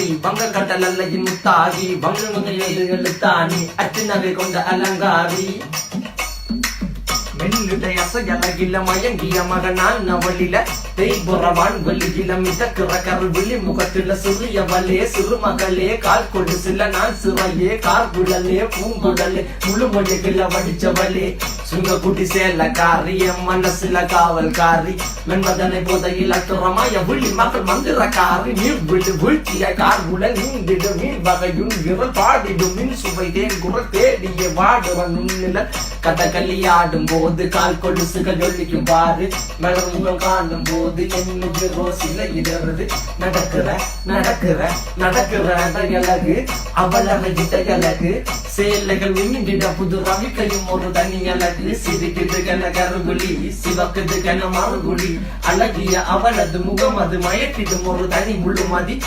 அலங்காரி வங்க கடல் அல்லையின் முத்தாகி வங்க எழுத்தாணி அச்சு நகை கொண்ட அலங்காரி. மெல்லிடை அசையலகில மயங்கிய மகனான் அவளில தேய்புறவான் வெளியில மிதக்கிற விழி முகத்தில சிறிய வலே சிறுமகளே கால் கொண்டு சில நான் சிறையே கார்குழலே பூங்குழலே முழுமொழிகள வடிச்சவளே. சுங்க குட்டி சேல காரி என் மனசுல காவல்காரி. மென்பதனை போதையில் அத்துறமாய விழி மந்திர காரி நீர் விட்டு வீழ்த்திய கார்குழல் நீந்திடும் நீர் வகையும் விரல் பாடிடும். மின் சுவை தேன் குரல் தேடிய வாடுவன் நில கதகளி ஆடும் போது கால் கொலுசுகள் ஒழிக்கும் பாரு. மலர் காணும் போது என்னுக்கு ரோசில இடறது. நடக்கிற நடக்கிற நடக்கிற அழகு அவளவை அழகு. சேலைகள் மின்னிட புது ரவிக்கையும் ஒரு தனி அழகு. சிரிக்குது கன கருகுலி சிவக்குது கன மறுகுலி அழகிய அவளது முகம் அது மயக்கிடும் ஒரு தனி முழுமதி.